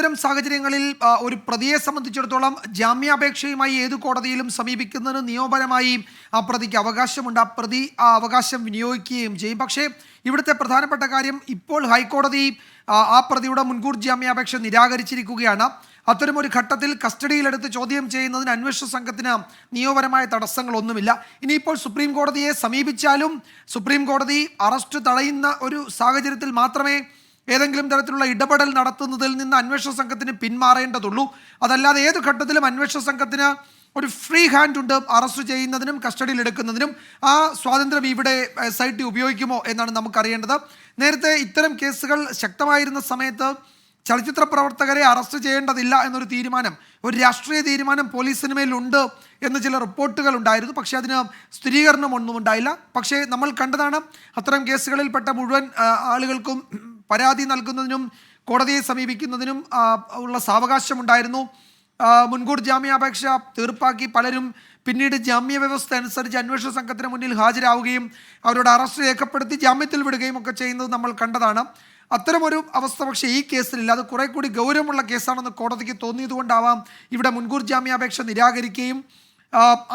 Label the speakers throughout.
Speaker 1: ഇത്തരം സാഹചര്യങ്ങളിൽ ഒരു പ്രതിയെ സംബന്ധിച്ചിടത്തോളം ജാമ്യാപേക്ഷയുമായി ഏത് കോടതിയിലും സമീപിക്കുന്നതിന് നിയമപരമായി ആ പ്രതിക്ക് അവകാശമുണ്ട്. ആ പ്രതി ആ അവകാശം വിനിയോഗിക്കുകയും ചെയ്യും. പക്ഷേ ഇവിടുത്തെ പ്രധാനപ്പെട്ട കാര്യം ഇപ്പോൾ ഹൈക്കോടതി ആ, പ്രതിയുടെ മുൻകൂർ ജാമ്യാപേക്ഷ നിരാകരിച്ചിരിക്കുകയാണ്. അത്തരമൊരു ഘട്ടത്തിൽ കസ്റ്റഡിയിലെടുത്ത് ചോദ്യം ചെയ്യുന്നതിന് അന്വേഷണ സംഘത്തിന് നിയമപരമായ തടസ്സങ്ങളൊന്നുമില്ല. ഇനിയിപ്പോൾ സുപ്രീം കോടതിയെ സമീപിച്ചാലും സുപ്രീം കോടതി അറസ്റ്റ് തടയുന്ന ഒരു സാഹചര്യത്തിൽ മാത്രമേ ഏതെങ്കിലും തരത്തിലുള്ള ഇടപെടൽ നടത്തുന്നതിൽ നിന്ന് അന്വേഷണ സംഘത്തിന് പിന്മാറേണ്ടതുള്ളൂ. അതല്ലാതെ ഏത് ഘട്ടത്തിലും അന്വേഷണ സംഘത്തിന് ഒരു ഫ്രീ ഹാൻഡ് ഉണ്ട് അറസ്റ്റ് ചെയ്യുന്നതിനും കസ്റ്റഡിയിൽ എടുക്കുന്നതിനും. ആ സ്വാതന്ത്ര്യം ഇവിടെ ടി ഉപയോഗിക്കുമോ എന്നാണ് നമുക്കറിയേണ്ടത്. നേരത്തെ ഇത്തരം കേസുകൾ ശക്തമായിരുന്ന സമയത്ത് ചലച്ചിത്ര പ്രവർത്തകരെ അറസ്റ്റ് ചെയ്യേണ്ടതില്ല എന്നൊരു തീരുമാനം ഒരു രാഷ്ട്രീയ തീരുമാനം പോലീസിന് മേലുണ്ട് എന്ന് ചില റിപ്പോർട്ടുകൾ ഉണ്ടായിരുന്നു. പക്ഷേ അതിന് സ്ഥിരീകരണം ഒന്നും ഉണ്ടായില്ല. പക്ഷേ നമ്മൾ കണ്ടതാണ് അത്തരം കേസുകളിൽപ്പെട്ട മുഴുവൻ ആളുകൾക്കും പരാതി നൽകുന്നതിനും കോടതിയെ സമീപിക്കുന്നതിനും ഉള്ള സാവകാശമുണ്ടായിരുന്നു. മുൻകൂർ ജാമ്യാപേക്ഷ തീർപ്പാക്കി പലരും പിന്നീട് ജാമ്യ വ്യവസ്ഥ അനുസരിച്ച് അന്വേഷണ സംഘത്തിന് മുന്നിൽ ഹാജരാവുകയും അവരുടെ അറസ്റ്റ് രേഖപ്പെടുത്തി ജാമ്യത്തിൽ വിടുകയും ഒക്കെ ചെയ്യുന്നത് നമ്മൾ കണ്ടതാണ്. അത്തരമൊരു അവസ്ഥ പക്ഷേ ഈ കേസിലില്ല. അത് കുറെ കൂടി ഗൗരവമുള്ള കേസാണെന്ന് കോടതിക്ക് തോന്നിയതുകൊണ്ടാവാം ഇവിടെ മുൻകൂർ ജാമ്യാപേക്ഷ നിരാകരിക്കുകയും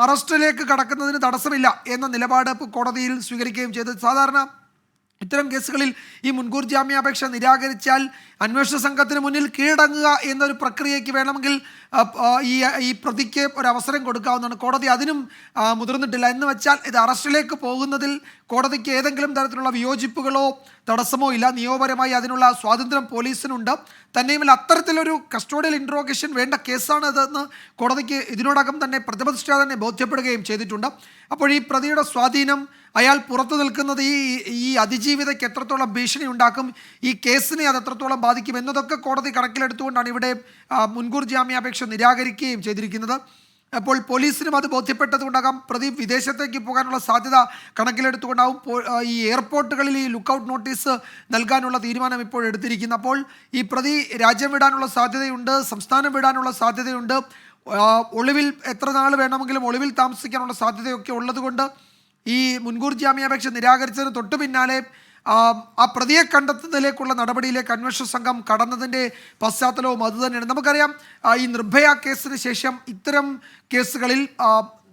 Speaker 1: അറസ്റ്റിലേക്ക് കടക്കുന്നതിന് തടസ്സമില്ല എന്ന നിലപാട് കോടതിയിൽ സ്വീകരിക്കുകയും ചെയ്തത്. സാധാരണ ഇത്തരം കേസുകളിൽ ഈ മുൻകൂർ ജാമ്യാപേക്ഷ നിരാകരിച്ചാൽ അന്വേഷണ സംഘത്തിന് മുന്നിൽ കീഴടങ്ങുക എന്നൊരു പ്രക്രിയയ്ക്ക് വേണമെങ്കിൽ ഈ ഈ പ്രതിക്ക് ഒരു അവസരം കൊടുക്കാവുന്നതാണ്. കോടതി അതിനും മുതിർന്നിട്ടില്ല. എന്ന് വെച്ചാൽ ഇത് അറസ്റ്റിലേക്ക് പോകുന്നതിൽ കോടതിക്ക് ഏതെങ്കിലും തരത്തിലുള്ള വിയോജിപ്പുകളോ തടസ്സമോ ഇല്ല. നിയമപരമായി അതിനുള്ള സ്വാതന്ത്ര്യം പോലീസിനുണ്ട്. തന്നെയുമല്ല അത്തരത്തിലൊരു കസ്റ്റോഡിയൽ ഇൻട്രോഗേഷൻ വേണ്ട കേസാണ് ഇതെന്ന് കോടതിക്ക് ഇതിനോടകം തന്നെ പ്രതിപക്ഷ തന്നെ ബോധ്യപ്പെടുകയും ചെയ്തിട്ടുണ്ട്. അപ്പോൾ ഈ പ്രതിയുടെ സ്വാധീനം അയാൾ പുറത്തു നിൽക്കുന്നത് ഈ ഈ അതിജീവിതയ്ക്ക് എത്രത്തോളം ഭീഷണി ഉണ്ടാക്കും ഈ കേസിനെ അത് എത്രത്തോളം ബാധിക്കും എന്നതൊക്കെ കോടതി കണക്കിലെടുത്തുകൊണ്ടാണ് ഇവിടെ മുൻകൂർ ജാമ്യാപേക്ഷ നിരാകരിക്കുകയും ചെയ്തിരിക്കുന്നത്. അപ്പോൾ പോലീസിനും അത് ബോധ്യപ്പെട്ടതുകൊണ്ടാകാം പ്രതി വിദേശത്തേക്ക് പോകാനുള്ള സാധ്യത കണക്കിലെടുത്തുകൊണ്ടാവും ഈ എയർപോർട്ടുകളിൽ ഈ ലുക്കൗട്ട് നോട്ടീസ് നൽകാനുള്ള തീരുമാനം ഇപ്പോൾ എടുത്തിരിക്കുന്നു അപ്പോൾ ഈ പ്രതി രാജ്യം വിടാനുള്ള സാധ്യതയുണ്ട് സംസ്ഥാനം വിടാനുള്ള സാധ്യതയുണ്ട്. ഒളിവിൽ എത്ര നാൾ വേണമെങ്കിലും ഒളിവിൽ താമസിക്കാനുള്ള സാധ്യതയൊക്കെ ഉള്ളതുകൊണ്ട് ഈ മുൻകൂർ ജാമ്യാപേക്ഷ നിരാകരിച്ചതിന് തൊട്ടു പിന്നാലെ ആ, പ്രതിയെ കണ്ടെത്തുന്നതിലേക്കുള്ള നടപടിയിലേക്ക് അന്വേഷണ സംഘം കടന്നതിന്റെ പശ്ചാത്തലവും അതുതന്നെയാണ് നമുക്കറിയാം ഈ നിർഭയ കേസിന് ശേഷം ഇത്തരം കേസുകളിൽ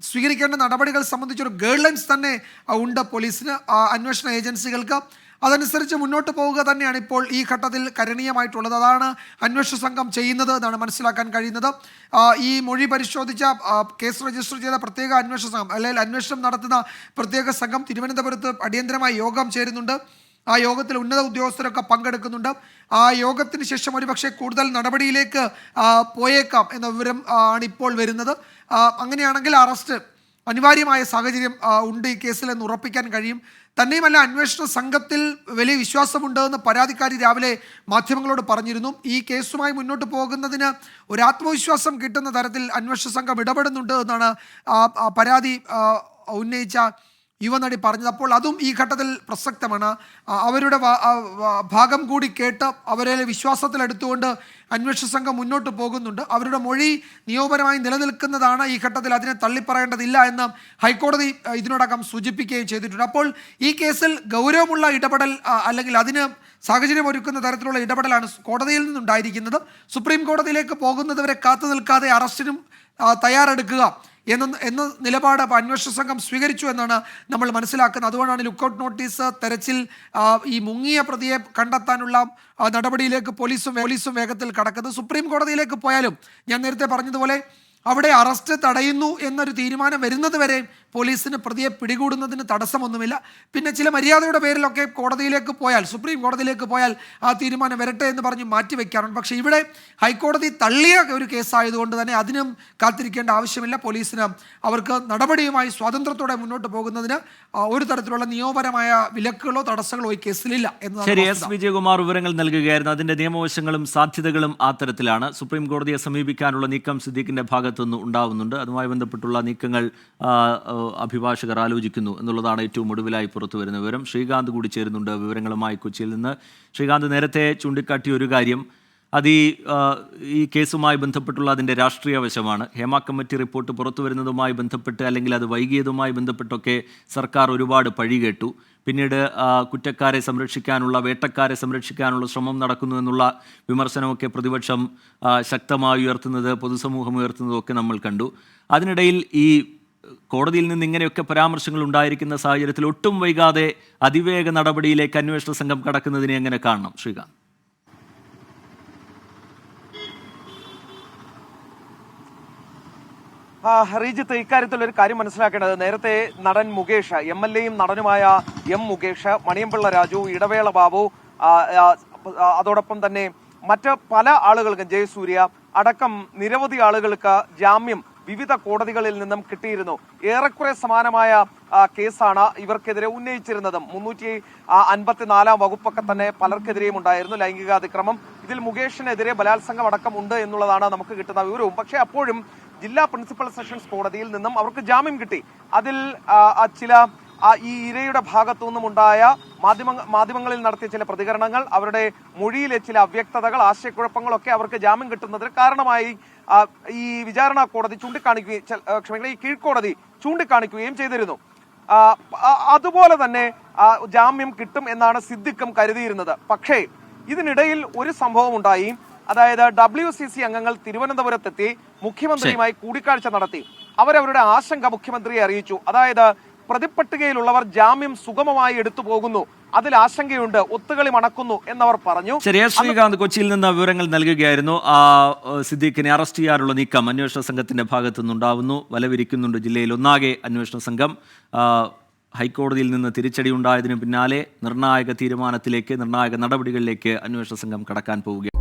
Speaker 1: സ്വീകരിക്കേണ്ട നടപടികൾ സംബന്ധിച്ചൊരു ഗൈഡ് ലൈൻസ് തന്നെ ഉണ്ട് പോലീസിന്. അന്വേഷണ ഏജൻസികൾക്ക് അതനുസരിച്ച് മുന്നോട്ട് പോവുക തന്നെയാണ് ഇപ്പോൾ ഈ ഘട്ടത്തിൽ കരണീയമായിട്ടുള്ളത്. അതാണ് അന്വേഷണ സംഘം ചെയ്യുന്നത് എന്നാണ് മനസ്സിലാക്കാൻ കഴിയുന്നത്. ഈ മൊഴി പരിശോധിച്ച കേസ് രജിസ്റ്റർ ചെയ്ത പ്രത്യേക അന്വേഷണ സംഘം അല്ലെങ്കിൽ അന്വേഷണം നടത്തുന്ന പ്രത്യേക സംഘം തിരുവനന്തപുരത്ത് അടിയന്തരമായി യോഗം ചേരുന്നുണ്ട്. ആ യോഗത്തിൽ ഉന്നത ഉദ്യോഗസ്ഥരൊക്കെ പങ്കെടുക്കുന്നുണ്ട്. ആ യോഗത്തിന് ശേഷം ഒരുപക്ഷെ കൂടുതൽ നടപടിയിലേക്ക് പോയേക്കാം എന്ന വിവരം ആണ് ഇപ്പോൾ വരുന്നത്. അങ്ങനെയാണെങ്കിൽ അറസ്റ്റ് അനിവാര്യമായ സാഹചര്യം ഉണ്ട് ഈ കേസിൽ എന്ന് ഉറപ്പിക്കാൻ കഴിയും. തന്നെയുമല്ല അന്വേഷണ സംഘത്തിൽ വലിയ വിശ്വാസമുണ്ട് എന്ന് പരാതിക്കാരി രാവിലെ മാധ്യമങ്ങളോട് പറഞ്ഞിരുന്നു. ഈ കേസുമായി മുന്നോട്ട് പോകുന്നതിന് ഒരു ആത്മവിശ്വാസം കിട്ടുന്ന തരത്തിൽ അന്വേഷണ സംഘം ഇടപെടുന്നുണ്ട് എന്നാണ് പരാതി ഉന്നയിച്ച യുവനടി പറഞ്ഞത് അപ്പോൾ അതും ഈ ഘട്ടത്തിൽ പ്രസക്തമാണ്. അവരുടെ ഭാഗം കൂടി കേട്ട് അവരെ വിശ്വാസത്തിലെടുത്തുകൊണ്ട് അന്വേഷണ സംഘം മുന്നോട്ട് പോകുന്നുണ്ട്. അവരുടെ മൊഴി നിയമപരമായി നിലനിൽക്കുന്നതാണ് ഈ ഘട്ടത്തിൽ അതിനെ തള്ളിപ്പറയേണ്ടതില്ല എന്ന് ഹൈക്കോടതി ഇതിനോടകം സൂചിപ്പിക്കുകയും ചെയ്തിട്ടുണ്ട്. അപ്പോൾ ഈ കേസിൽ ഗൗരവമുള്ള ഇടപെടൽ അല്ലെങ്കിൽ അതിന് സാഹചര്യം ഒരുക്കുന്ന തരത്തിലുള്ള ഇടപെടലാണ് കോടതിയിൽ നിന്നുണ്ടായിരിക്കുന്നത്. സുപ്രീം കോടതിയിലേക്ക് പോകുന്നതുവരെ കാത്തു നിൽക്കാതെ അറസ്റ്റിനും തയ്യാറെടുക്കുക. എന്ന എന്ന നിലപാട് അന്വേഷണ സംഘം സ്വീകരിച്ചു എന്നാണ് നമ്മൾ മനസ്സിലാക്കുന്നത്. അതുകൊണ്ടാണ് ലുക്കൗട്ട് നോട്ടീസ് തെരച്ചിൽ ഈ മുങ്ങിയ പ്രതിയെ കണ്ടെത്താനുള്ള നടപടിയിലേക്ക് പോലീസും പോലീസും വേഗത്തിൽ കടക്കുന്നത്. സുപ്രീം കോടതിയിലേക്ക് പോയാലും ഞാൻ നേരത്തെ പറഞ്ഞതുപോലെ അവിടെ അറസ്റ്റ് തടയുന്നു എന്നൊരു തീരുമാനം വരുന്നത് വരെ പോലീസിന് പ്രതിയെ പിടികൂടുന്നതിന് തടസ്സമൊന്നുമില്ല. പിന്നെ ചില മര്യാദയുടെ പേരിലൊക്കെ കോടതിയിലേക്ക് പോയാൽ സുപ്രീം കോടതിയിലേക്ക് പോയാൽ ആ തീരുമാനം വരട്ടെ എന്ന് പറഞ്ഞ് മാറ്റിവെക്കാറുണ്ട് പക്ഷേ ഇവിടെ ഹൈക്കോടതി തള്ളിയ ഒരു കേസായതുകൊണ്ട് തന്നെ അതിനും കാത്തിരിക്കേണ്ട ആവശ്യമില്ല. പോലീസിന് അവർക്ക് നടപടിയുമായി സ്വാതന്ത്ര്യത്തോടെ മുന്നോട്ട് പോകുന്നതിന് ഒരു തരത്തിലുള്ള നിയമപരമായ വിലക്കുകളോ തടസ്സങ്ങളോ ഈ കേസിലില്ല എന്ന്
Speaker 2: ശരി എസ്. വിജയകുമാർ വിവരങ്ങൾ നൽകുകയായിരുന്നു. അതിന്റെ നിയമവശങ്ങളും സാധ്യതകളും ആ തരത്തിലാണ്. സുപ്രീം കോടതിയെ സമീപിക്കാനുള്ള നീക്കം സിദ്ദീഖിന്റെ ഭാഗത്തുനിന്ന് ഉണ്ടാവുന്നുണ്ട്. അതുമായി ബന്ധപ്പെട്ടുള്ള നീക്കങ്ങൾ അഭിഭാഷകർ ആലോചിക്കുന്നു എന്നുള്ളതാണ് ഏറ്റവും ഒടുവിലായി പുറത്തു വരുന്ന വിവരം. ശ്രീകാന്ത് കൂടി ചേരുന്നുണ്ട് വിവരങ്ങളുമായി കൊച്ചിയിൽ നിന്ന്. ശ്രീകാന്ത് നേരത്തെ ചൂണ്ടിക്കാട്ടിയ ഒരു കാര്യം അത് ഈ കേസുമായി ബന്ധപ്പെട്ടുള്ള അതിന്റെ രാഷ്ട്രീയ വശമാണ്. ഹേമ കമ്മിറ്റി റിപ്പോർട്ട് പുറത്തു വരുന്നതുമായി ബന്ധപ്പെട്ട് അല്ലെങ്കിൽ അത് വൈകിയതുമായി ബന്ധപ്പെട്ടൊക്കെ സർക്കാർ ഒരുപാട് പഴി കേട്ടു. പിന്നീട് കുറ്റക്കാരെ സംരക്ഷിക്കാനുള്ള വേട്ടക്കാരെ സംരക്ഷിക്കാനുള്ള ശ്രമം നടക്കുന്നു എന്നുള്ള വിമർശനമൊക്കെ പ്രതിപക്ഷം ശക്തമായി ഉയർത്തുന്നത് പൊതുസമൂഹം ഉയർത്തുന്നതൊക്കെ നമ്മൾ കണ്ടു. അതിനിടയിൽ ഈ കോടതിയിൽ നിന്ന് ഇങ്ങനെയൊക്കെ പരാമർശങ്ങൾ ഉണ്ടായിരിക്കുന്ന സാഹചര്യത്തിൽ ഒട്ടും വൈകാതെ അതിവേഗ നടപടിയിലേക്ക് അന്വേഷണ സംഘം കടക്കുന്നതിനെ എങ്ങനെ കാണണം? ശ്രീകാന്ത്.
Speaker 3: റീജിത്ത് ഇക്കാര്യത്തിൽ ഒരു കാര്യം മനസ്സിലാക്കേണ്ടത്. നേരത്തെ നടൻ മുകേഷ് എം എൽ എയും നടനുമായ എം മുകേഷ് മണിയമ്പിള്ള രാജു ഇടവേള ബാബു അതോടൊപ്പം തന്നെ മറ്റ് പല ആളുകൾക്കും ജയസൂര്യ അടക്കം നിരവധി ആളുകൾക്ക് ജാമ്യം വിവിധ കോടതികളിൽ നിന്നും കിട്ടിയിരുന്നു. ഏറെക്കുറെ സമാനമായ കേസാണ് ഇവർക്കെതിരെ ഉന്നയിച്ചിരുന്നത്. മുന്നൂറ്റി അൻപത്തിനാലാം വകുപ്പൊക്കെ തന്നെ പലർക്കെതിരെയും ഉണ്ടായിരുന്നു ലൈംഗിക അതിക്രമം ഇതിൽ മുകേഷിനെതിരെ ബലാത്സംഗം അടക്കം ഉണ്ട് എന്നുള്ളതാണ് നമുക്ക് കിട്ടുന്ന വിവരവും. പക്ഷേ അപ്പോഴും ജില്ലാ പ്രിൻസിപ്പൽ സെഷൻസ് കോടതിയിൽ നിന്നും അവർക്ക് ജാമ്യം കിട്ടി. അതിൽ ചില ഈ ഇരയുടെ ഭാഗത്തു നിന്നുമുണ്ടായ മാധ്യമ മാധ്യമങ്ങളിൽ നടത്തിയ ചില പ്രതികരണങ്ങൾ അവരുടെ മൊഴിയിലെ ചില അവ്യക്തതകൾ ആശയക്കുഴപ്പങ്ങളൊക്കെ അവർക്ക് ജാമ്യം കിട്ടുന്നതിന് കാരണമായി ഈ വിചാരണ കോടതി ചൂണ്ടിക്കാണിക്കുകയും ക്ഷമിക്കണം ഈ കീഴ്ക്കോടതി ചൂണ്ടിക്കാണിക്കുകയും ചെയ്തിരുന്നു. അതുപോലെ തന്നെ ജാമ്യം കിട്ടും എന്നാണ് സിദ്ദിഖും കരുതിയിരുന്നത്. പക്ഷേ ഇതിനിടയിൽ ഒരു സംഭവം ഉണ്ടായി അതായത് ഡബ്ല്യു സി സി അംഗങ്ങൾ തിരുവനന്തപുരത്തെത്തി മുഖ്യമന്ത്രിയുമായി കൂടിക്കാഴ്ച നടത്തി. അവരവരുടെ ആശങ്ക മുഖ്യമന്ത്രിയെ അറിയിച്ചു. അതായത് പ്രതിപ്പട്ടികയിലുള്ളവർ ജാമ്യം സുഗമമായി എടുത്തു പോകുന്നു. അതിൽ ആശങ്കയുണ്ട്. ഒത്തുകളി മണക്കുന്നു എന്നവർ പറഞ്ഞു.
Speaker 2: ശ്രീകാന്ത് കൊച്ചിയിൽ നിന്ന് വിവരങ്ങൾ നൽകുകയായിരുന്നു. ആ സിദ്ദീഖിനെ അറസ്റ്റ് ചെയ്യാനുള്ള നീക്കം അന്വേഷണ സംഘത്തിന്റെ ഭാഗത്തു നിന്നുണ്ടാവുന്നു വലവിരിക്കുന്നുണ്ട് ജില്ലയിൽ ഒന്നാകെ അന്വേഷണ സംഘം. ഹൈക്കോടതിയിൽ നിന്ന് തിരിച്ചടി ഉണ്ടായതിനു പിന്നാലെ നിർണായക തീരുമാനത്തിലേക്ക് നിർണായക നടപടികളിലേക്ക് അന്വേഷണ സംഘം കടക്കാൻ പോവുകയാണ്.